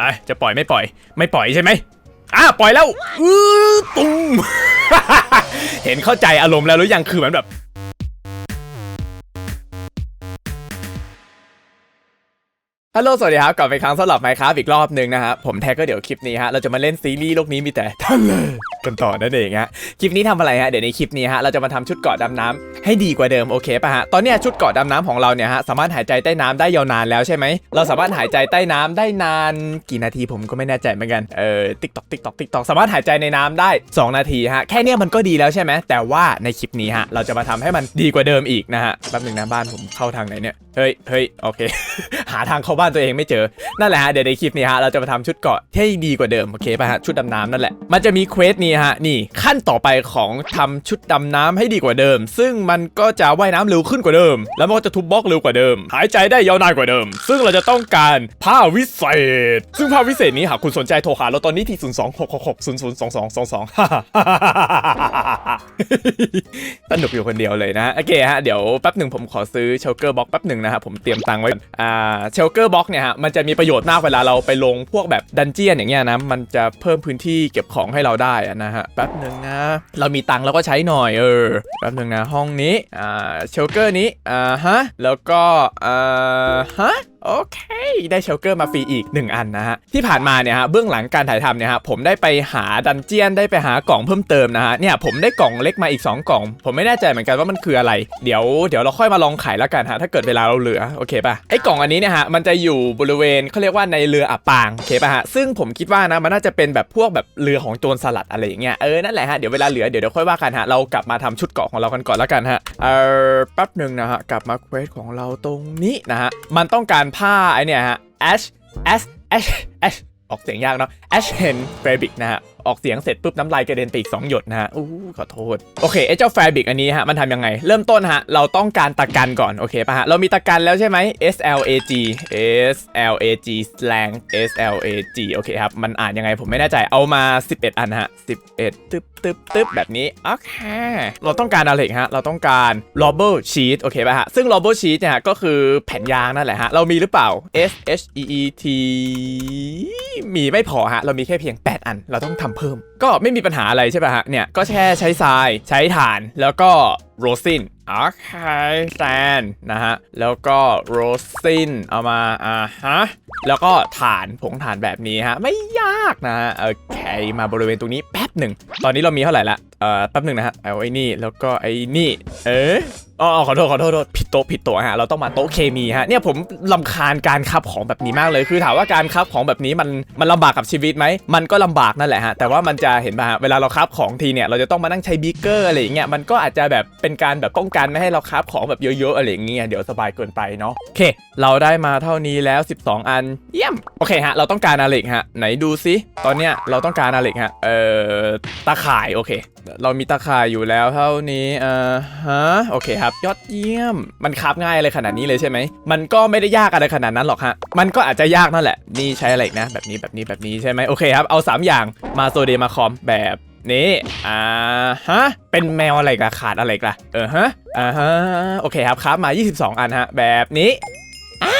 อะจะปล่อยไม่ปล่อย ไม่ปล่อยใช่ไหมอะปล่อยแล้วอื้อตุ้ม เห็นเข้าใจอารมณ์แล้วหรือยังคือเหมือนแบบ ฮัลโหล สวัสดีครับ กลับไปครั้งสำหรับไมค์ครับอีกรอบหนึ่งนะฮะ ผมแท็กก็เดี๋ยวคลิปนี้ฮะ เราจะมาเล่นซีรีส์โลกนี้มีแต่ทะเลกันต่อนั่นเองฮะ คลิปนี้ทำอะไรฮะ เดี๋ยวในคลิปนี้ฮะ เราจะมาทำชุดเกาะดำน้ำให้ดีกว่าเดิมโอเคป่ะฮะ ตอนนี้ชุดเกาะดำน้ำของเราเนี่ยฮะ สามารถหายใจใต้น้ำได้ยาวนานแล้วใช่ไหม เราสามารถหายใจใต้น้ำได้นานกี่นาทีผมก็ไม่แน่ใจเหมือนกัน เออติ๊กตอกติ๊กตอกติ๊กตอกสามารถหายใจในน้ำได้ 2 นาทีฮะ แค่เนี้ยมันก็ดีแล้วใช่ไหมแต่ว่าในคลิปนี้ฮะ เราจะมาทำให้มันดีกว่าเดิมอีกนะฮะ แป๊บหนึงนะบ้านผมเข้าทางไหนเนี่ย เฮ้ยเฮ้ยโอเค หาทางเข้าบ้านตัวเองไม่เจอ นั่นแหละฮะเดี๋ยวในคลิปนี้ฮะเราจะมาทำชุดเกาะให้ดีกว่าเดิมโอเคป่ะฮะชุดดำน้ำนั่นแหละมันจะมีเควสนี้ฮะนี่ขั้นต่อไปของทำชุดดำน้ำให้ดีกว่าเดิม ซึ่งมันก็จะว่ายน้ำเร็วขึ้นกว่าเดิม แล้วมันก็จะทุบบล็อกเร็วกว่าเดิม หายใจได้ยาวนานกว่าเดิม ซึ่งเราจะต้องการผ้าวิเศษ ซึ่งผ้าวิเศษนี้หากคุณสนใจโทรหาเราตอนนี้ที่ 0 2 6 6 6 0 0 2 2 2 2สนุกอยู่คนเดียวเลยนะโอเคฮะเดี๋ยวแป๊บหนึ่งผมขอซื้อเชลเกอร์บ็อกแป๊บหนึ่งนะครับผมเตรียมตังค์ไว้ก่อนอ่าเชลเกอร์บ็อกเนี่ยฮะมันจะมีประโยชน์มากเวลาเราไปลงพวกแบบดันเจียนอย่างเงี้ยนะมันจะเพิ่มพื้นที่เก็บของให้เราได้นะฮะแป๊บหนึ่งนะเรามีตังค์เราก็ใช้หน่อยเออแป๊บหนึ่งนะห้องนี้อ่าเชลเกอร์นี้อ่าฮะแล้วก็อ่าฮะ โอเค ได้เชลเกอร์มาฟรีอีก 1 อันนะฮะ ที่ผ่านมาเนี่ยฮะเบื้องหลังการถ่ายทำเนี่ยฮะผมได้ไปหาดันเจียนได้ไปหากล่องเพิ่มเติมนะฮะเนี่ยผมได้กล่องเล็กมาอีก 2 กล่อง ผมไม่แน่ใจเหมือนกันว่ามันคืออะไร เดี๋ยวเดี๋ยวเราค่อยมาลองขายแล้วกันฮะถ้าเกิดเวลาเราเหลือโอเคป่ะไอ้กล่องอันนี้เนี่ยฮะมันจะอยู่บริเวณเขาเรียกว่าในเรืออับปางโอเคป่ะฮะซึ่งผมคิดว่านะมันน่าจะเป็นแบบพวกแบบเรือของโจรสลัดอะไรอย่างเงี้ยเออนั่นแหละฮะเดี๋ยวเวลาเหลือเดี๋ยวเดี๋ยวค่อยว่ากันฮะเรากลับมาทำชุดเกาะของเรากันก่อนแล้วกันฮะเออแป๊บหนึ่งนะฮะกลับมาเควสของเราตรงนี้นะฮะมันต้องการผ้าไอเนี่ยฮะ ash ash ash ash ออกเสียงยากเนาะ ash hen fabric นะฮะ ออกเสียงเสร็จปุ๊บน้ำลายกระเด็นไปอีก2หยดนะฮะอู้ขอโทษ โอเคไอ้เจ้า fabric อันนี้ฮะมันทำยังไง เริ่มต้นฮะเราต้องการตะกันก่อน โอเคป่ะฮะ เรามีตะกันแล้วใช่ไหม S L A G S L A G slang S L A G โอเคครับ มันอ่านยังไงผมไม่แน่ใจเอามา 11 อันฮะ 11 ตึ๊บตึ๊บตึ๊บแบบนี้ โอเค เราต้องการอะไรฮะ เราต้องการ rubber sheet โอเคป่ะฮะ ซึ่ง rubber sheet เนี่ยก็คือแผ่นยางนั่นแหละฮะ เรามีหรือเปล่า S H E E T มีไม่พอฮะ เรามีแค่เพียง 8 อัน เราต้องทำเพิ่ม ก็ไม่มีปัญหาอะไรใช่ป่ะฮะเนี่ยก็แค่ใช้ทรายใช้ถ่านแล้วก็โรซินโอเคแซนนะฮะ แล้วก็โรซินเอามา อ่าฮะ แล้วก็ถ่านผงถ่านแบบนี้ฮะ ไม่ยากนะฮะ โอเค มาบริเวณตรงนี้แป๊บหนึ่ง ตอนนี้เรามีเท่าไหร่ละเอ่อแป๊บหนึ่งนะฮะ เอาไอ้นี่ แล้วก็ไอ้นี่ เอ๊ะอ๋อขอโทษขอโทษโทษผิดโต๊ะผิดโต๊ะฮะเราต้องมาโต๊ะเคมีฮะเนี่ยผมลำคาญการคับของแบบนี้มากเลย คือถามว่าการคับของแบบนี้มันมันลำบากกับชีวิตไหมมันก็ลำบากนั่นแหละฮะแต่ว่ามันจะเห็นป่ะฮะเวลาเราคับของทีเนี่ยเราจะต้องมานั่งใช้บิ๊กเกอร์อะไรอย่างเงี้ยมันก็อาจจะแบบเป็นการแบบป้องกันไม่ให้เราคับของแบบเยอะๆอะไรอย่างเงี้ยเดี๋ยวสบายเกินไปเนาะโอเค เราได้มาเท่านี้แล้ว 12 อันเยี่ยมโอเคฮะ เราต้องการอะไรอีกฮะ ไหนดูซิตอนเนี้ยเราต้องการอะไรอีกฮะเอ่อตาข่ายโอเค เรามีตาข่ายอยู่แล้วเท่านี้เอ่อฮะโอเคครับ ยอดเยี่ยม มันคาบง่ายอะไรขนาดนี้เลยใช่ไหมมันก็ไม่ได้ยากอะไรขนาดนั้นหรอกฮะมันก็อาจจะยากนั่นแหละนี่ใช้อะไรนะ แบบนี้แบบนี้แบบนี้ใช่ไหมโอเคครับเอา 3 อย่างมาโซเดมาคอมแบบ นี้อ่าฮะเป็นแมวอะไรกะขาดอะไรกะเออฮะอ่าฮะโอเคครับครับมา 22 อันฮะแบบนี้อ่า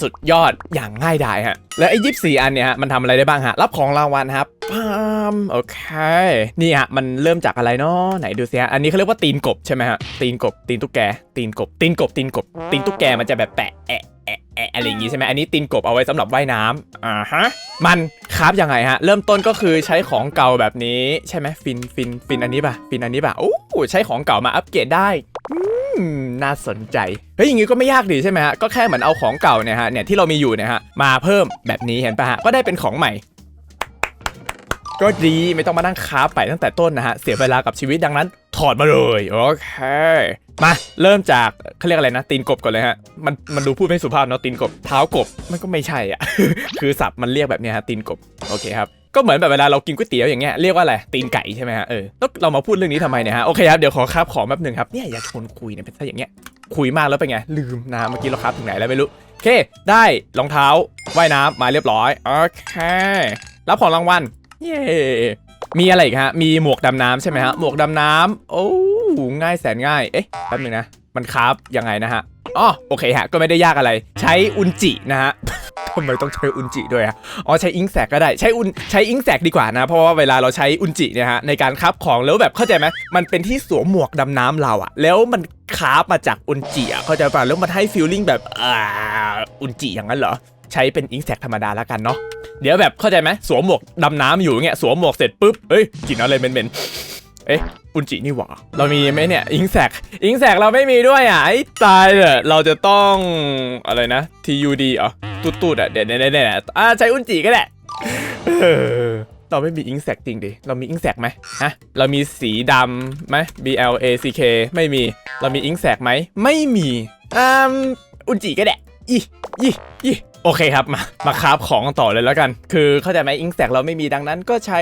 สุดยอดอย่างง่ายดายฮะ แล้วไอ้ยี่สี่อันเนี่ยฮะมันทำอะไรได้บ้างฮะ รับของรางวัลครับพามโอเค นี่ฮะมันเริ่มจากอะไรเนาะไหนดูสิฮะ อันนี้เขาเรียกว่าตีนกบใช่ไหมฮะ ตีนกบ ตีนตุ๊กแก ตีนกบ ตีนกบ ตีนกบ ตีนตุ๊กแกมันจะแบบแปะแอะ แอะแอะอะไรอย่างงี้ใช่ไหมอันนี้ตีนกบเอาไว้สำหรับว่ายน้ำอ่าฮะมันคราฟยังไงฮะ เริ่มต้นก็คือใช้ของเก่าแบบนี้ใช่ไหมฟินฟินฟินอันนี้ป่ะฟินอันนี้ป่ะโอ้ใช้ของเก่ามาอัปเกรดได้อืมน่าสนใจ เฮ้ยอย่างงี้ก็ไม่ยากดีใช่ไหมฮะ ก็แค่เหมือนเอาของเก่าเนี่ยฮะเนี่ยที่เรามีอยู่เนี่ยฮะมาเพิ่มแบบนี้เห็นปะฮะก็ได้เป็นของใหม่ ก็ดีไม่ต้องมานั่งค้าไปตั้งแต่ต้นนะฮะเสียเวลากับชีวิตดังนั้น ถอดมาเลยโอเคมาเริ่มจากเขาเรียกอะไรนะตีนกบก่อนเลยฮะมันมันดูพูดไม่สุภาพเนาะตีนกบเท้ากบมันก็ไม่ใช่อะ คือศัพท์มันเรียกแบบเนี้ยฮะตีนกบโอเคครับก็เหมือนแบบเวลาเรากินก๋วยเตี๋ยวอย่างเงี้ยเรียกว่าอะไรตีนไก่ใช่ไหมฮะเออแล้วเรามาพูดเรื่องนี้ทำไมเนี่ยฮะโอเคครับเดี๋ยวขอคาบของแป๊บหนึ่งครับเนี่ยอยากชวนคุยเนี่ยเป็นซะอย่างเงี้ยคุยมากแล้วเป็นไงลืมนะเมื่อกี้เราครับถึงไหนแล้วไม่รู้โอเค ได้รองเท้าว่ายน้ำมาเรียบร้อยโอเครับของรางวัลเย้ มีอะไรอีกฮะ มีหมวกดำน้ำใช่ไหมฮะ หมวกดำน้ำโอ้ง่ายแสนง่าย เอ๊ะแป๊บนึงนะ มันคราฟยังไงนะฮะอ๋อโอเคฮะ ก็ไม่ได้ยากอะไร ใช้อุนจินะฮะทำไมต้องใช้อุนจิด้วยอะอ๋อใช้อิงแสกก็ได้ ใช้อุนใช้อิงแสกดีกว่านะ เพราะว่าเวลาเราใช้อุนจิเนี่ยฮะในการคราฟของแล้วแบบเข้าใจไหมมันเป็นที่สวมหมวกดำน้ำเราอะแล้วมันคราฟมาจากอุนจิอะเข้าใจป่ะแล้วมันให้ฟีลลิ่งแบบอ่าอุนจิอย่างนั้นเหรอ ใช้เป็นอิงแสกธรรมดาแล้วกันเนาะ เดี๋ยวแบบเข้าใจไหมสวมหมวกดำน้ำอยู่เงี้ยสวมหมวกเสร็จปุ๊บเฮ้ยกลิ่นอะไรเหม็นๆเอ๊ะอุนจินี่หว่าเรามีไหมเนี่ยอิงแสกอิงแสกเราไม่มีด้วยอะไอ้ตายเลยเราจะต้องอะไรนะ TUD เหรอตูดๆอะเดี๋ยวเดี๋ยวเดี๋ยวเดี๋ยวอ่าใช้อุนจิก็ได้เออเราไม่มีอิงแสกจริงดิ เรามีอิงแสกไหมฮะ เรามีสีดำไหม B L A C K ไม่มี เรามีอิงแสกไหม ไม่มีอ่าอุนจิก็ได้อีอีอี โอเคครับ มา มาคราฟของต่อเลยแล้วกัน คือเข้าใจไหมอิงแสกเราไม่มีดังนั้นก็ใช้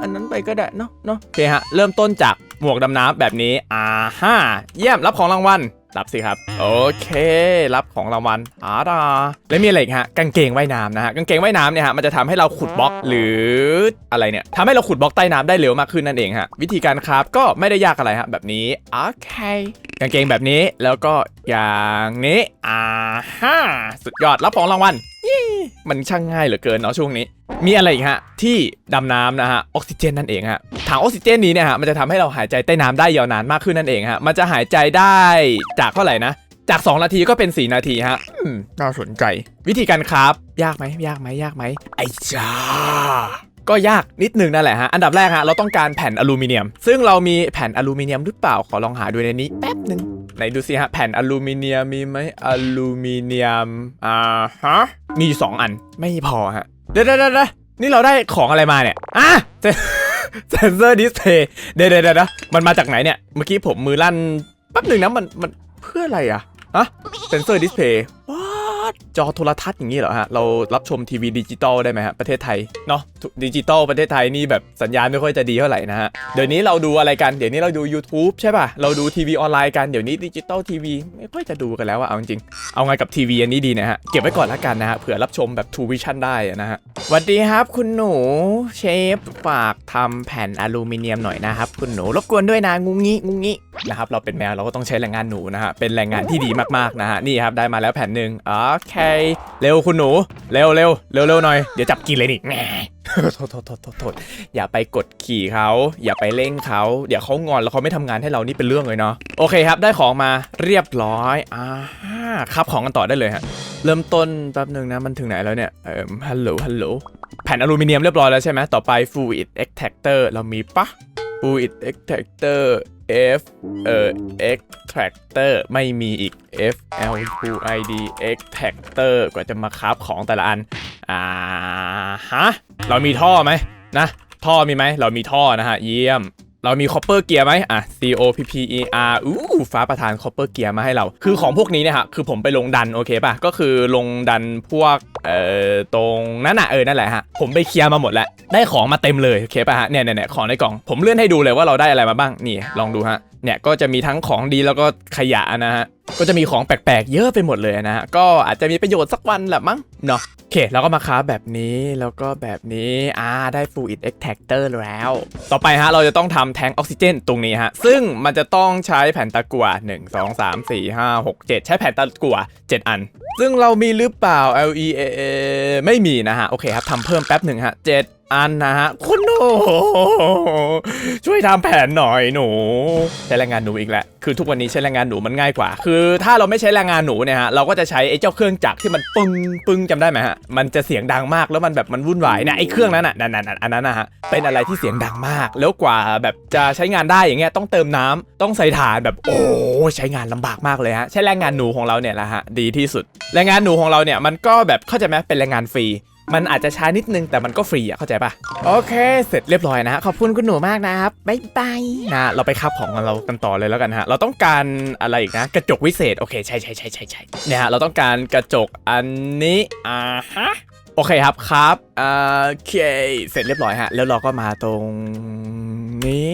อันนั้นไปก็ได้เนาะเนาะโอเคฮะ เริ่มต้นจากหมวกดำน้ำแบบนี้ อ่าฮ่าเยี่ยมรับของรางวัล รับสิครับ โอเค รับของรางวัลอาดาแล้วมีอะไรอีกฮะกางเกงว่ายน้ำนะฮะกางเกงว่ายน้ำเนี่ยฮะมันจะทำให้เราขุดบล็อกหรืออะไรเนี่ยทำให้เราขุดบล็อกใต้น้ำได้เร็วมากขึ้นนั่นเองฮะวิธีการครับก็ไม่ได้ยากอะไรฮะแบบนี้โอเคกางเกงแบบนี้แล้วก็อย่างนี้อ่าฮ่าสุดยอดรับของรางวัล มันช่างง่ายเหลือเกินเนาะช่วงนี้ มีอะไรอีกฮะ ที่ดำน้ำนะฮะออกซิเจนนั่นเองฮะถังออกซิเจนนี้เนี่ยฮะมันจะทำให้เราหายใจใต้น้ำได้ยาวนานมากขึ้นนั่นเองฮะมันจะหายใจได้จากเท่าไหร่นะจาก 2 นาทีก็เป็น 4 นาทีฮะน่าสนใจ วิธีการครับ ยากไหมยากไหมยากไหมไอ้จ้า ก็ยากนิดหนึ่งนั่นแหละฮะ อันดับแรกฮะเราต้องการแผ่นอลูมิเนียม ซึ่งเรามีแผ่นอลูมิเนียมหรือเปล่า ขอลองหาดูในนี้แป๊บหนึ่งไหนดูสิฮะ แผ่นอลูมิเนียมมีไหมอลูมิเนียม อ่าฮะ มีอยู่สองอัน ไม่พอฮะ เดี๋ยวเดี๋ยวเดี๋ยวนี่เราได้ของอะไรมาเนี่ย อะเซนเซอร์ดิสเพย์เดี๋ยวเดี๋ยวเดี๋ยวนะมันมาจากไหนเนี่ย เมื่อกี้ผมมือลั่นแป๊บหนึ่งนะมันมันเพื่ออะไรอะอะเซนเซอร์ดิสเพย์ว้าจอโทรทัศน์อย่างนี้เหรอฮะ เรารับชมทีวีดิจิตอลได้ไหมฮะ ประเทศไทย เนาะดิจิตอลประเทศไทยนี่แบบสัญญาณไม่ค่อยจะดีเท่าไหร่นะฮะ เดี๋ยวนี้เราดูอะไรกัน เดี๋ยวนี้เราดู YouTube ใช่ป่ะ เราดูทีวีออนไลน์กัน เดี๋ยวนี้ดิจิตอลทีวีไม่ค่อยจะดูกันแล้วอะเอาจริงๆเอาไงกับทีวีอันนี้ดีนะฮะ เก็บไว้ก่อนละกันนะฮะ เผื่อรับชมแบบทูวิชั่นได้นะฮะสวัสดีครับคุณหนูเชฟฝากทำแผ่นอลูมิเนียมหน่อยนะครับคุณหนูรบกวนด้วยนะงุ้งงี้งุ้งงี้นะครับเราเป็นแมวเราก็ต้องใช้แรงงานหนูนะฮะเป็นแรงงานที่ดีมากๆนะฮะนี่ครับได้มาแล้วแผ่นหนึ่งโอเคเร็วคุณหนู เร็วเร็วเร็วเร็วหน่อย เดี๋ยวจับกินเลยนี่แหมโทษโทษโทษโทษโทษอย่าไปกดขี่เขา อย่าไปเร่งเขา เดี๋ยวเขางอนแล้วเขาไม่ทำงานให้เรานี่เป็นเรื่องเลยเนาะ โอเคครับ ได้ของมาเรียบร้อย อ่าครับของกันต่อได้เลยฮะ เริ่มต้นแป๊บหนึ่งนะ มันถึงไหนแล้วเนี่ย เอ่อฮัลโหล ฮัลโหล แผ่นอลูมิเนียมเรียบร้อยแล้วใช่ไหม ต่อไป fluid extractor เรามีปะ fluid extractor F เอ่อ X Tractor ไม่มีอีก F L U I D X Tractor กว่าจะมาคราของแต่ละอัน อ่าฮะ เรามีท่อไหมนะ ท่อมีไหม เรามีท่อนะฮะ เยี่ยม เรามีคอปเปอร์เกียร์ไหมอะ C O P P E R อู้ฟ้าประธานคอปเปอร์เกียร์มาให้เรา คือของพวกนี้เนี่ยฮะ คือผมไปลงดัน โอเคป่ะ ก็คือลงดันพวก เอ่อ ตรงนั้นน่ะเออ นั่นแหละฮะ ผมไปเคลียร์มาหมดแล้ว ได้ของมาเต็มเลย โอเคป่ะฮะเนี่ยเนี่ยเนี่ยของในกล่อง ผมเลื่อนให้ดูเลยว่าเราได้อะไรมาบ้าง นี่ ลองดูฮะ เนี่ย ก็จะมีทั้งของดีแล้วก็ขยะนะฮะก็จะมีของแปลกๆ เยอะไปหมดเลยนะฮะ ก็อาจจะมีประโยชน์สักวันแหละมั้งเนาะโอเคแล้วก็มาค้าแบบนี้แล้วก็แบบนี้อ่าได้ fluid extractor แล้ว ต่อไปฮะเราจะต้องทำแทงออกซิเจนตรงนี้ฮะ ซึ่งมันจะต้องใช้แผ่นตะกั่ว1 2 3 4 5 6 7 ใช้แผ่นตะกั่ว7 อัน ซึ่งเรามีหรือเปล่า L E A A ไม่มีนะฮะ โอเคครับทำเพิ่มแป๊บหนึ่งฮะ7 อันนะฮะคุณหนูช่วยทำแผนหน่อยหนูใช้แรงงานหนูอีกแล้วคือทุกวันนี้ใช้แรงงานหนูมันง่ายกว่า คือถ้าเราไม่ใช้แรงงานหนูเนี่ยฮะเราก็จะใช้ไอ้เจ้าเครื่องจักรที่มันปึ้งปึ้งจำได้ไหมฮะมันจะเสียงดังมากแล้วมันแบบมันวุ่นวายนะไอ้เครื่องนั้นน่ะนั่นอันนั้นนะฮะเป็นอะไรที่เสียงดังมาก แล้วกว่าแบบจะใช้งานได้อย่างเงี้ยต้องเติมน้ำต้องใส่ถ่านแบบโอ้ใช้งานลำบากมากเลยฮะใช้แรงงานหนูของเราเนี่ยแหละฮะดีที่สุด แรงงานหนูของเราเนี่ยมันก็แบบเข้าใจไหมเป็นแรงงานฟรี มันอาจจะช้านิดนึงแต่มันก็ฟรีอะเข้าใจปะโอเคเสร็จเรียบร้อยนะฮะขอบคุณคุณหนูมากนะครับบ๊ายบายนะเราไปคับของเรากันต่อเลยแล้วกันฮะเราต้องการอะไรอีกนะกระจกวิเศษโอเคใช่ใช่ใช่ใช่ใช่เนี่ยฮะเราต้องการกระจกอันนี้อ่าฮะโอเคครับครับโอเค เสร็จเรียบร้อยฮะ แล้วเราก็มาตรงนี้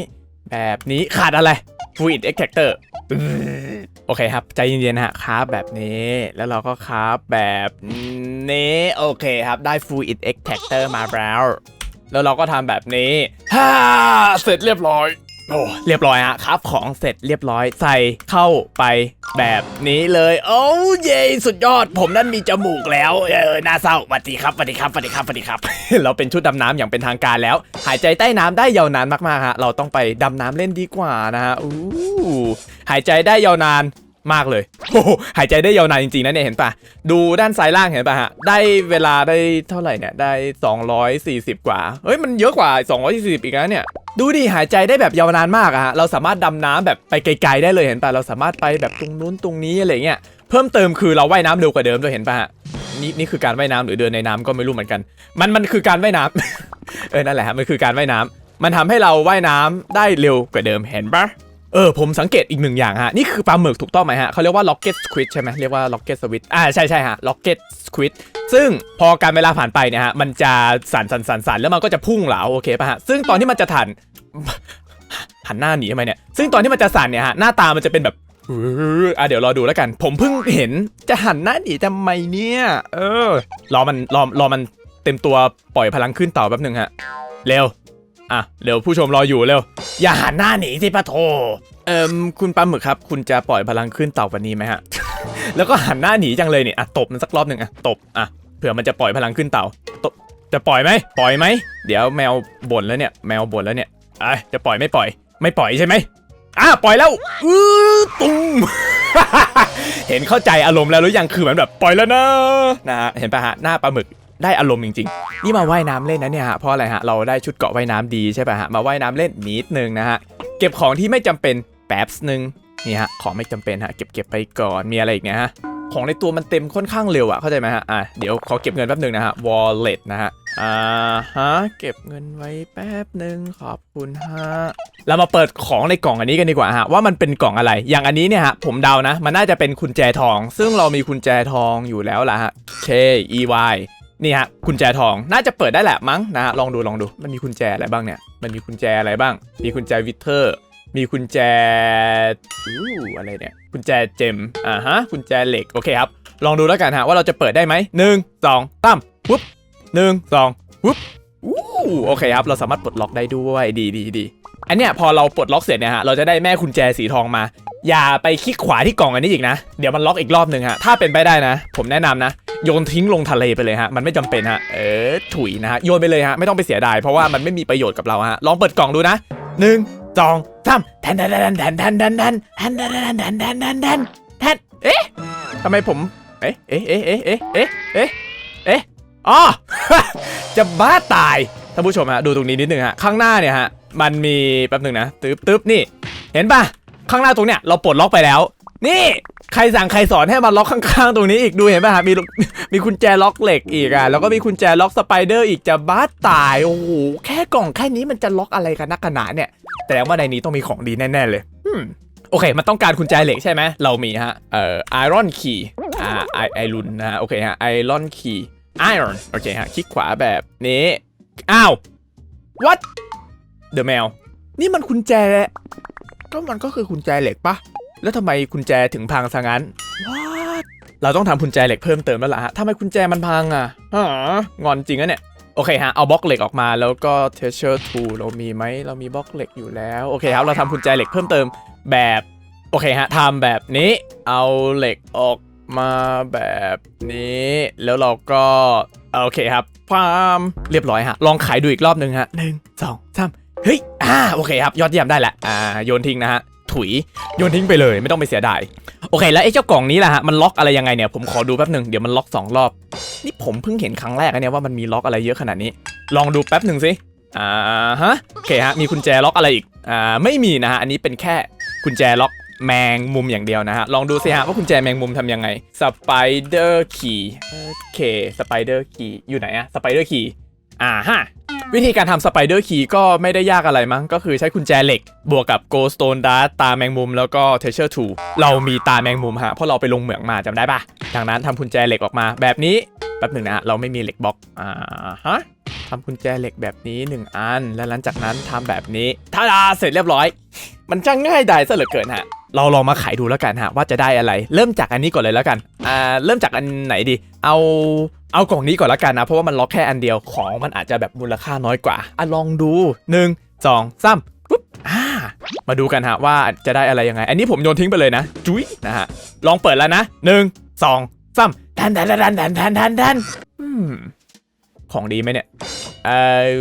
แบบนี้ขาดอะไร fluid extractor โอเคครับ ใจเย็นๆนะฮะคราบแบบนี้แล้วเราก็คราบแบบนี้โอเคครับได้ Full It extractor มาแล้ว แล้วเราก็ทำแบบนี้ฮ่าเสร็จเรียบร้อย โอ้เรียบร้อยฮะครับของเสร็จเรียบร้อยใส่เข้าไปแบบนี้เลย โอ้เยสุดยอด ผมนั่นมีจมูกแล้ว เออน่าเศร้าสวัสดีครับสวัสดีครับสวัสดีครับสวัสดีครับ เราเป็นชุดดำน้ำอย่างเป็นทางการแล้ว หายใจใต้น้ำได้ยาวนานมากๆฮะเราต้องไปดำน้ำเล่นดีกว่านะฮะอู้หายใจได้ยาวนาน มากเลยโอ้หหายใจได้ยาวนานจริงๆนะเนี่ยเห็นปะดูด้านซ้ายล่างเห็นปะฮะได้เวลาได้เท่าไหร่เนี่ยได้ 240 กว่าเฮ้ยมันเยอะกว่า 240 อีกนะเนี่ยดูดิหายใจได้แบบยาวนานมากอะฮะเราสามารถดำน้ำแบบไปไกลๆได้เลยเห็นปะเราสามารถไปแบบตรงนู้นตรงนี้อะไรเงี้ยเพิ่มเติมคือเราว่ายน้ำเร็วกว่าเดิมด้วยเห็นปะฮะนี่นี่คือการว่ายน้ำหรือเดินในน้ำก็ไม่รู้เหมือนกัน มันมันคือการว่ายน้ำเออนั่นแหละฮะมันคือการว่ายน้ำมันทำให้เราว่ายน้ำได้เร็วกว่าเดิมเห็นปะ เออผมสังเกตอีกหนึ่งอย่างฮะ นี่คือปลาหมึกถูกต้องไหมฮะเขาเรียกว่า rocket squid ใช่ไหมเรียกว่า rocket squid อ่าใช่ใช่ฮะ rocket squid ซึ่งพอการเวลาผ่านไปเนี่ยฮะ มันจะสั่นสั่นสั่นสั่นแล้วมันก็จะพุ่งเหลาโอเคป่ะฮะ ซึ่งตอนที่มันจะถ่านหันหน้าหนีทำไมเนี่ย ซึ่งตอนที่มันจะสั่นเนี่ยฮะ หน้าตามันจะเป็นแบบอะเดี๋ยวรอดูแล้วกัน ผมเพิ่งเห็นจะหันหน้าหนีทำไมเนี่ยเออรอมันรอรอมันเต็มตัวปล่อยพลังขึ้นเต่าแป๊บหนึ่งฮะเร็ว อะเดี๋ยวผู้ชมรออยู่เร็ว อย่าหันหน้าหนีสิปะโท เอิมคุณปลาหมึกครับ คุณจะปล่อยพลังขึ้นเต่าวันนี้ไหมฮะ แล้วก็หันหน้าหนีจังเลยเนี่ยอะตบมันสักรอบหนึ่งอะตบอะเผื่อมันจะปล่อยพลังขึ้นเต่าตบจะปล่อยไหมปล่อยไหมเดี๋ยวแมวบ่นแล้วเนี่ยแมวบ่นแล้วเนี่ยไอะจะปล่อยไม่ปล่อย ไม่ปล่อยใช่ไหมอะปล่อยแล้วอื้อตุ้มเห็นเข้าใจอารมณ์แล้วหรือยังคือเหมือนแบบปล่อยแล้วนะนะฮะเห็นปะฮะหน้าปลาหมึก ได้อารมณ์จริงๆ นี่มาว่ายน้ำเล่นนะเนี่ยฮะเพราะอะไรฮะเราได้ชุดเกาะว่ายน้ำดีใช่ป่ะฮะมาว่ายน้ำเล่นนิดนึงนะฮะเก็บของที่ไม่จำเป็นแป๊บหนึ่งนี่ฮะของไม่จำเป็นฮะเก็บเก็บไปก่อนมีอะไรอีกเนี่ยฮะของในตัวมันเต็มค่อนข้างเร็วอะเข้าใจไหมฮะอะเดี๋ยวขอเก็บเงินแป๊บหนึ่งนะฮะ wallet นะฮะอ่าฮะเก็บเงินไว้แป๊บหนึ่งขอบคุณฮะเรามาเปิดของในกล่องอันนี้กันดีกว่าฮะว่ามันเป็นกล่องอะไร อย่างอันนี้เนี่ยฮะผมเดานะ มันน่าจะเป็นกุญแจทอง ซึ่งเรามีกุญแจทองอยู่แล้วล่ะฮะ K E Y นี่ฮะกุญแจทองน่าจะเปิดได้แหละมั้งนะฮะลองดูลองดูมันมีกุญแจอะไรบ้างเนี่ยมันมีกุญแจอะไรบ้าง มีกุญแจวิเทอร์ มีกุญแจอู้อะไรเนี่ยกุญแจเจมอ่าฮะกุญแจเหล็กโอเคครับลองดูแล้วกันฮะว่าเราจะเปิดได้ไหมหนึ่งสองตั้มปุ๊บหนึ่งสองปุ๊บอู้โอเคครับเราสามารถปลดล็อกได้ด้วยดีดีดีอันเนี้ยพอเราปลดล็อกเสร็จเนี่ยฮะเราจะได้แม่กุญแจสีทองมาอย่าไปคลิกขวาที่กล่องอันนี้อีกนะ เดี๋ยวมันล็อกอีกรอบหนึ่งฮะ ถ้าเป็นไปได้นะ ผมแนะนำนะ โยนทิ้งลงทะเลไปเลยฮะ มันไม่จำเป็นฮะ เออถุยนะฮะ โยนไปเลยฮะ ไม่ต้องไปเสียดาย เพราะว่ามันไม่มีประโยชน์กับเราฮะ ลองเปิดกล่องดูนะหนึ่งสองสามแทนแทนแทนแทนแทนแทนแทนแทนแทนแทนแทนแทนแทนแทนแทนเอ๊ะทำไมผม เอ๊ะ เอ๊ะ เอ๊ะ เอ๊ะ เอ๊ะ เอ๊ะ เอ๊ะ เอ๊ะ อ๋อ จะบ้าตาย ท่านผู้ชมฮะ ดูตรงนี้นิดนึงฮะ ข้างหน้าเนี่ยฮะ มันมีแป๊บหนึ่งนะ ตึ๊บตึ๊บนี่ เห็นปะ ข้างหน้าตรงเนี้ยเราปลดล็อกไปแล้ว นี่ใครสั่งใครสอนให้มาล็อกข้างๆ ตรงนี้อีกดูเห็นปะฮะมีมีกุญแจล็อกเหล็กอีกอะแล้วก็มีกุญแจล็อกสไปเดอร์อีกจะบ้าตายโอ้โหแค่กล่องแค่นี้มันจะล็อกอะไรกันนักกันหนาเนี่ย แต่ว่าในนี้ต้องมีของดีแน่ๆเลยอืมโอเค มันต้องการกุญแจเหล็กใช่ไหมเรามีฮะเอ่อไอรอนคีย์อ่าไอไอรุนนะฮะโอเคฮะไอรอนคีย์ไอรอนโอเคฮะคลิกขวาแบบนี้อ้าว what the mail นี่มันกุญแจ ก็มันก็คือกุญแจเหล็กปะแล้วทำไมกุญแจถึงพังซะงั้น what เราต้องทำกุญแจเหล็กเพิ่มเติมแล้วล่ะฮะทำไมกุญแจมันพังอะฮะงอนจริงอะเนี่ยโอเคฮะ เอาบล็อกเหล็กออกมาแล้วก็ treasure tool เรามีไหมเรามีบล็อกเหล็กอยู่แล้ว โอเคครับ เราทำกุญแจเหล็กเพิ่มเติมแบบ โอเคฮะทำแบบนี้ เอาเหล็กออกมาแบบนี้ แล้วเราก็ โอเคครับพามเรียบร้อยฮะ ลองขายดูอีกรอบหนึ่งฮะหนึ่งสองสาม เฮ้ย อ่า โอเคครับ ยอดเยี่ยมได้แหละอ่า โยนทิ้งนะฮะ ถุย โยนทิ้งไปเลย ไม่ต้องไปเสียดาย โอเค แล้วไอ้เจ้ากล่องนี้แหละฮะ มันล็อกอะไรยังไงเนี่ย ผมขอดูแป๊บหนึ่งเดี๋ยวมันล็อกสองรอบ นี่ผมเพิ่งเห็นครั้งแรกนะเนี่ยว่ามันมีล็อกอะไรเยอะขนาดนี้ ลองดูแป๊บหนึ่งสิ อ่าฮะ โอเคฮะ มีกุญแจล็อกอะไรอีก อ่า ไม่มีนะฮะ อันนี้เป็นแค่กุญแจล็อกแมงมุมอย่างเดียวนะฮะ ลองดูสิฮะว่ากุญแจแมงมุมทำยังไง สไปเดอร์คีย์โอเค สไปเดอร์คีย์อยู่ไหนอะสไปเดอร์คีย์อ่าฮะ วิธีการทำสไปเดอร์คีก็ไม่ได้ยากอะไรมั้ง ก็คือใช้กุญแจเหล็ก บวกกับโกสโตนดาร์ตาแมงมุมแล้วก็เทเชอร์ทูเรามีตาแมงมุมฮะ เพราะเราไปลงเหมืองมาจำได้ปะดังนั้นทำกุญแจเหล็กออกมาแบบนี้ แป๊บหนึ่งนะเราไม่มีเหล็กบล็อกอ่าฮะทำกุญแจเหล็กแบบนี้ 1 อัน แล้วหลังจากนั้นทำแบบนี้ท่าดาเสร็จเรียบร้อย มันช่างง่ายดายซะเหลือเกินฮะ เราลองมาขายดูแล้วกันฮะว่าจะได้อะไร เริ่มจากอันนี้ก่อนเลยแล้วกัน อ่า เริ่มจากอันไหนดี เอา เอากล่องนี้ก่อนละกันนะ เพราะว่ามันล็อกแค่อันเดียวของมันอาจจะแบบมูลค่าน้อยกว่าอะลองดูหนึ่งสองสามปุ๊บอ่ามาดูกันฮะว่าจะได้อะไรยังไง อันนี้ผมโยนทิ้งไปเลยนะ จุ๊ยนะฮะลองเปิดแล้วนะหนึ่งสองสามทันดันดันดันดันดันดันของดีไหมเนี่ยเออ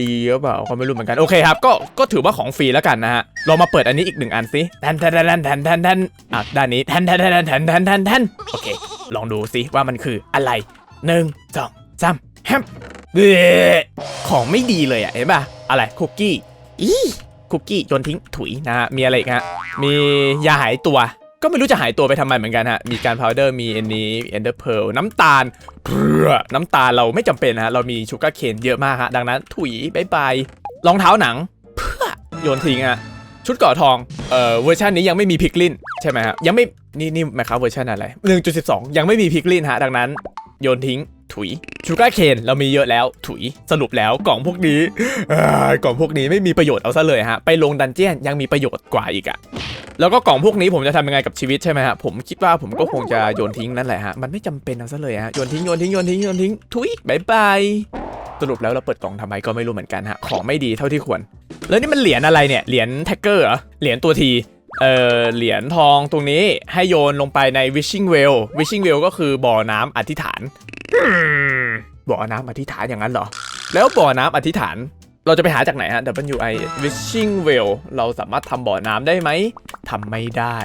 ดีหรือเปล่าก็ไม่รู้เหมือนกันโอเคครับก็ก็ถือว่าของฟรีแล้วกันนะฮะลองมาเปิดอันนี้อีกหนึ่งอันสิทันทันทันทันทันทันอะด้านนี้ทันทันทันทันทันทันทันโอเค ลองดูสิว่ามันคืออะไรหนึ่งสองสามแฮมเบ้อของไม่ดีเลยอะเห็นป่ะอะไรคุกกี้อีคุกกี้โยนทิ้งถุยนะฮะมีอะไรอีกฮะมียาหายตัว ก็ไม่รู้จะหายตัวไปทำไมเหมือนกันฮะ มีการพาวเดอร์ มีอันนี้เอนเดอร์เพลน้ำตาลเพื่อน้ำตาลเราไม่จำเป็นนะฮะ เรามีชูการ์เคนเยอะมากฮะ ดังนั้นถุยบายบายรองเท้าหนัง เพื่อโยนทิ้งอะชุดเกราะทอง เอ่อ เวอร์ชันนี้ยังไม่มีพิกลินใช่ไหมฮะ ยังไม่ นี่นี่หมายควาเวอร์ชันอะไร 1.12 ยังไม่มีพิกลินฮะ ดังนั้นโยนทิ้ง ถุยชูการ์เคนเรามีเยอะแล้วถุยสรุปแล้วกล่องพวกนี้กล่องพวกนี้ไม่มีประโยชน์เอาซะเลยฮะไปลงดันเจียนยังมีประโยชน์กว่าอีกอะแล้วก็กล่องพวกนี้ผมจะทำยังไงกับชีวิตใช่ไหมฮะผมคิดว่าผมก็คงจะโยนทิ้งนั่นแหละฮะมันไม่จำเป็นเอาซะเลยฮะโยนทิ้งโยนทิ้งโยนทิ้งโยนทิ้งถุยบายบายสรุปแล้วเราเปิดกล่องทำไมก็ไม่รู้เหมือนกันฮะของไม่ดีเท่าที่ควร แล้วนี่มันเหรียญอะไรเนี่ยเหรียญแท็กเกอร์เหรอเหรียญตัวทีเอ่อเหรียญทองตรงนี้ให้โยนลงไปใน wishing well wishing well ก็คือบ่อน้ำอธิษฐาน บ่อน้ำอธิษฐานอย่างนั้นเหรอ แล้วบ่อน้ำอธิษฐาน เราจะไปหาจากไหนฮะ W I wishing well เราสามารถทำบ่อน้ำได้ไหมทำไม่ได้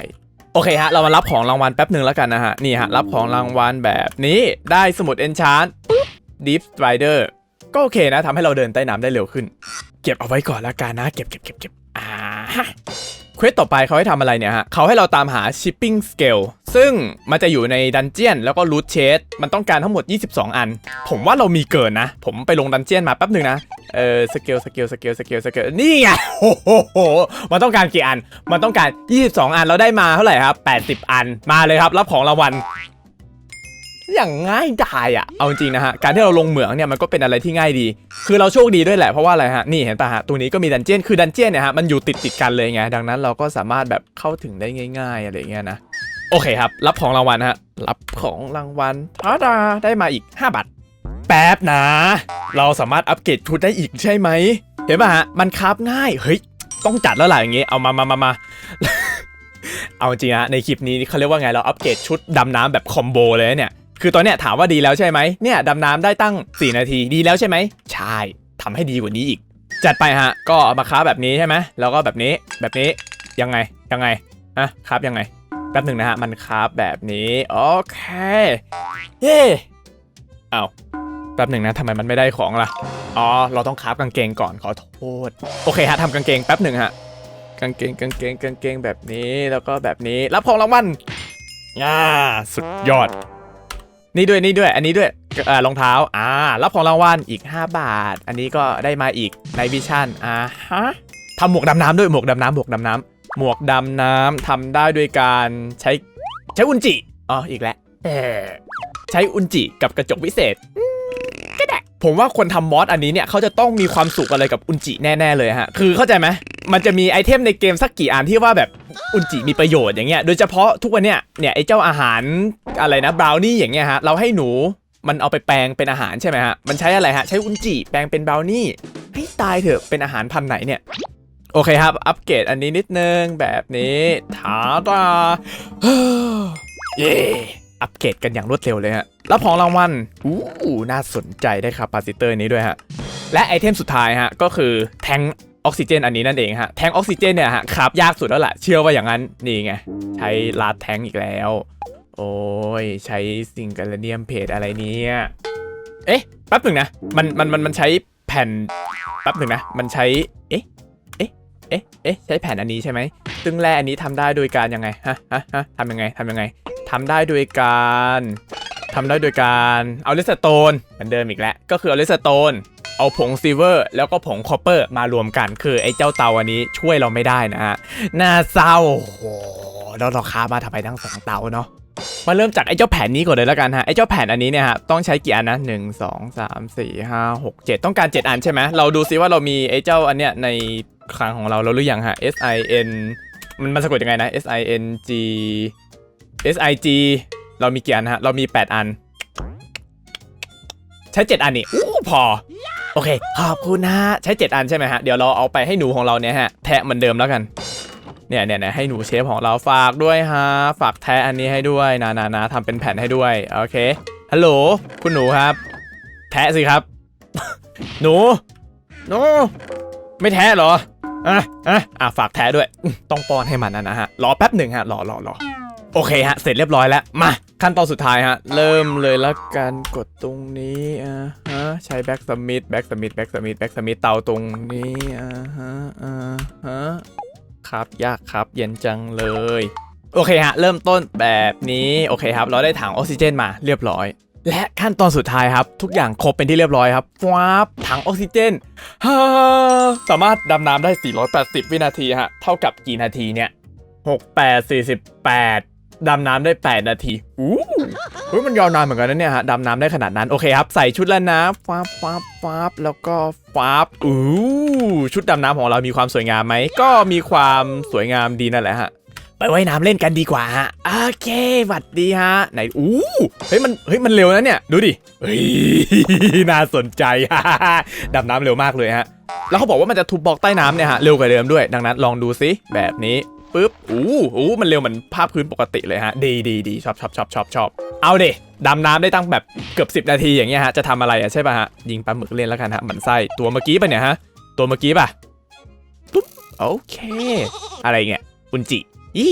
โอเคฮะ เรามารับของรางวัลแป๊บหนึ่งแล้วกันนะฮะ นี่ฮะ รับของรางวัลแบบนี้ได้สมุด enchant ปุ๊บ deep strider ก็โอเคนะทำให้เราเดินใต้น้ำได้เร็วขึ้น เก็บเอาไว้ก่อนละกันนะ เก็บเก็บเก็บเก็บอ่าฮะเควสต่อไปเขาให้ทำอะไรเนี่ยฮะ เขาให้เราตามหา shipping scale ซึ่งมันจะอยู่ในดันเจียนแล้วก็ loot chest มันต้องการทั้งหมด 22 อัน ผมว่าเรามีเกินนะ ผมไปลงดันเจียนมาแป๊บหนึ่งนะ เออสเกลสเกลสเกลสเกลสเกลนี่ไงโอ้โหมันต้องการกี่อัน มันต้องการ 22 อันเราได้มาเท่าไหร่ครับ 80 อันมาเลยครับ รับของรางวัลอย่างง่ายดายอะ เอาจริงนะฮะ การที่เราลงเหมืองเนี่ยมันก็เป็นอะไรที่ง่ายดี คือเราโชคดีด้วยแหละ เพราะว่าอะไรฮะ นี่เห็นปะฮะตรงนี้ก็มีดันเจียน คือดันเจียนเนี่ยฮะ มันอยู่ติดติดกันเลยไง ดังนั้นเราก็สามารถแบบเข้าถึงได้ง่าย ๆ อะไรเงี้ยนะ โอเคครับ รับของรางวัลฮะ รับของรางวัลทาดาได้มาอีก 5บาท แป๊บนะ เราสามารถอัปเกรดชุดได้อีกใช่ไหม เห็นปะฮะ มันคราฟง่าย เฮ้ย ต้องจัดแล้วล่ะอย่างงี้ เอามามามามาเอาจริงฮะ ในคลิปนี้เขาเรียกว่าไง เราอัปเกรดชุดดำน้ำแบบคอมโบเลยนะเนี่ย คือตอนเนี้ยถามว่าดีแล้วใช่ไหม เนี่ยดำน้ำได้ตั้ง 4 นาที ดีแล้วใช่ไหม ใช่ ทำให้ดีกว่านี้อีก จัดไปฮะ ก็เอามาค้าแบบนี้ใช่ไหม แล้วก็แบบนี้ แบบนี้ ยังไง ยังไงอะครับยังไง แป๊บหนึ่งนะฮะ มันคราฟแบบนี้ โอเค เย้เอาแป๊บหนึ่งนะทำไมมันไม่ได้ของล่ะ อ๋อ เราต้องคราฟกางเกงก่อนขอโทษ โอเคฮะทำกางเกงแป๊บหนึ่งฮะ กางเกงกางเกงกางเกงแบบนี้แล้วก็แบบนี้รับของรางวัลอ่าสุดยอด นี่ด้วยนี่ด้วย อันนี้ด้วยเอ่อรองเท้า อ่า รับของรางวัลอีก 5 บาท อันนี้ก็ได้มาอีกในวิชั่น อ่าฮะทำหมวกดำน้ำด้วยหมวกดำน้ำหมวกดำน้ำ หมวกดำน้ำทำได้ด้วยการใช้ใช้อุนจิอ๋ออีกแล้วใช้อุนจิกับกระจกวิเศษก็ได้ผมว่าคนทำมอสอันนี้เนี่ยเขาจะต้องมีความสุขอะไรกับอุนจิแน่ ๆ เลยฮะ คือเข้าใจไหมมันจะมีไอเทมในเกมสักกี่อันที่ว่าแบบอุนจิมีประโยชน์อย่างเงี้ย โดยเฉพาะทุกวันเนี่ยเนี่ยไอเจ้าอาหารอะไรนะบราวนี่อย่างเงี้ยฮะเราให้หนูมันเอาไปแปลงเป็นอาหารใช่ไหมฮะ มันใช้อะไรฮะ ใช้อุนจิแปลงเป็นบราวนี่ให้ตายเถอะเป็นอาหารพันไหนเนี่ย โอเคครับ อัปเกรดอันนี้นิดนึงแบบนี้ถาตาเย้อัปเกรดกันอย่างรวดเร็วเลยฮะรับของรางวัลอู้น่าสนใจได้คาปาซิเตอร์นี้ด้วยฮะ และไอเทมสุดท้ายฮะ ก็คือแทงออกซิเจนอันนี้นั่นเองฮะ แทงออกซิเจนเนี่ยฮะครับยากสุดแล้วล่ะ เชื่อว่าอย่างนั้น นี่ไง ใช้ลาดแทงอีกแล้ว โอ้ย ใช้ซิงเกิลเนียมเพจอะไรเนี่ย เอ๊ะ แป๊บหนึ่งนะ มันมันมันมันใช้แผ่น แป๊บหนึ่งนะ มันใช้ เอ๊ะ เอ๊ะเอ๊ะใช้แผ่นอันนี้ใช่ไหมซึ่งแร่อันนี้ทำได้โดยการยังไงฮะฮะฮะทำยังไงทำยังไงทำได้โดยการทำได้โดยการเอาเลสโตนเหมือนเดิมอีกแล้วก็คือเอาเลสโตนเอาผงซิเวอร์ แล้วก็ผงคอปเปอร์มารวมกัน คือไอ้เจ้าเตาอันนี้ช่วยเราไม่ได้นะฮะน่าเศร้าโอ้โหแล้วเราค้ามาทำไมทั้งสองเตาเนาะมาเริ่มจากไอ้เจ้าแผ่นนี้ก่อนเลยแล้วกันฮะไอ้เจ้าแผ่นอันนี้เนี่ยฮะต้องใช้กี่อันนะหนึ่งสองสามสี่ห้าหกเจ็ดต้องการเจ็ดอันใช่ไหมเราดูซิว่าเรามีไอ้เจ้าอันเนี้ยใน คลังของเราเราหรือยังฮะ S I N มันมันสะกดยังไงนะ S I N G S I G เรามีกี่อันฮะ เรามี 8 อัน ใช้ 7 อันนี่อู้พอ โอเค ขอบคุณนะฮะ ใช้ 7 อันใช่ไหมฮะ เดี๋ยวเราเอาไปให้หนูของเราเนี่ยฮะ แทะเหมือนเดิมแล้วกัน เนี่ยเนี่ยเนี่ยให้หนูเชฟของเราฝากด้วยฮะ ฝากแทะอันนี้ให้ด้วยนะนะนะทำเป็นแผ่นให้ด้วย โอเค ฮัลโหล คุณหนูครับ แทะสิครับ หนู หนู ไม่แทะเหรอ อะอะอะฝากแทะด้วย ต้องป้อนให้มันนะนะฮะ รอแป๊บหนึ่งฮะ รอรอรอโอเคฮะ เสร็จเรียบร้อยแล้ว มา ขั้นตอนสุดท้ายฮะ เริ่มเลยละกันกดตรงนี้อ่าฮะ ใช้แบ็กสมิธแบ็กสมิธแบ็กสมิธแบ็กสมิธเตาตรงนี้อ่าฮะอ่าฮะครับยากครับเย็นจังเลย โอเคฮะ เริ่มต้นแบบนี้ โอเคครับ เราได้ถังออกซิเจนมาเรียบร้อย และขั้นตอนสุดท้ายครับ ทุกอย่างครบเป็นที่เรียบร้อยครับฟ้าบถังออกซิเจนสามารถดำน้ำได้ 480 วินาทีฮะเท่ากับกี่นาทีเนี่ย 68 48 ดำน้ำได้ 8 นาทีอู้เฮ้มันยาวนานเหมือนกันนะเนี่ยฮะดำน้ำได้ขนาดนั้น โอเคครับ ใส่ชุดแล้วนะฟ้าบฟ้าบฟ้าบแล้วก็ฟ้าบอู้ชุดดำน้ำของเรามีความสวยงามไหมก็มีความสวยงามดีนั่นแหละฮะ ไปว่ายน้ำเล่นกันดีกว่าฮะโอเคหวัดดีฮะ ไหนอู้เฮ้ยมันเฮ้ยมันเร็วนะเนี่ยดูดิเฮ้ยน่าสนใจดำน้ำเร็วมากเลยฮะ แล้วเขาบอกว่ามันจะทุบบล็อกใต้น้ำเนี่ยฮะเร็วกว่าเดิมด้วยดังนั้นลองดูซิแบบนี้ปึ๊บอู้อู้มันเร็วเหมือนภาพพื้นปกติเลยฮะ ดีดีดีชอบชอบชอบชอบชอบเอาเดดำน้ำได้ตั้งแบบเกือบ 10 นาทีอย่างเงี้ยฮะ จะทำอะไรอะใช่ป่ะฮะ ยิงปลาหมึกเล่นแล้วกันฮะหมันไส้ตัวเมื่อกี้ป่ะเนี่ยฮะ ตัวเมื่อกี้ป่ะปุ๊บโอเค อะไรเงี้ยอุนจิ อี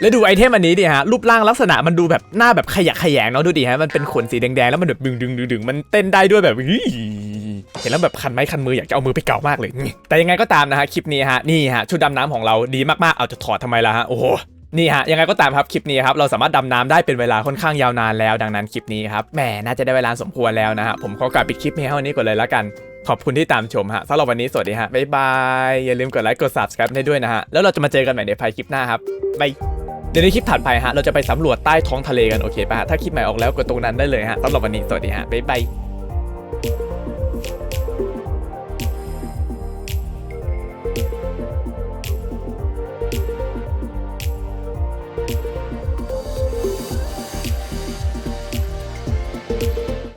แล้วดูไอเทมอันนี้ดิฮะรูปร่างลักษณะมันดูแบบหน้าแบบขยะแขยงเนาะดูดิฮะมันเป็นขนสีแดงๆแล้วมันแบบดึงดึงดึงดึงมันเต้นได้ด้วยแบบเห็นแล้วแบบคันไม้คันมืออยากจะเอามือไปเกามากเลย แต่ยังไงก็ตามนะฮะคลิปนี้ฮะนี่ฮะชุดดำน้ำของเราดีมากๆเอาจะถอดทำไมล่ะฮะโอ้โหนี่ฮะยังไงก็ตามครับคลิปนี้ครับเราสามารถดำน้ำได้เป็นเวลาค่อนข้างยาวนานแล้ว ดังนั้นคลิปนี้ครับแหมน่าจะได้เวลาสมควรแล้วนะฮะผมขอกลับปิดคลิปนี้ให้วันนี้ก่อนเลยละกัน ขอบคุณที่ตามชมฮะสำหรับวันนี้สวัสดีฮะ บ๊ายบาย อย่าลืมกดไลค์กด subscribe ให้ด้วยนะฮะ แล้วเราจะมาเจอกันใหม่ในภายคลิปหน้าครับบายเดี๋ยวในคลิปถัดไปฮะ เราจะไปสำรวจใต้ท้องทะเลกัน โอเคป่ะฮะถ้าคลิปใหม่ออกแล้วกดตรงนั้นได้เลยฮะสำหรับวันนี้สวัสดีฮะบ๊ายบาย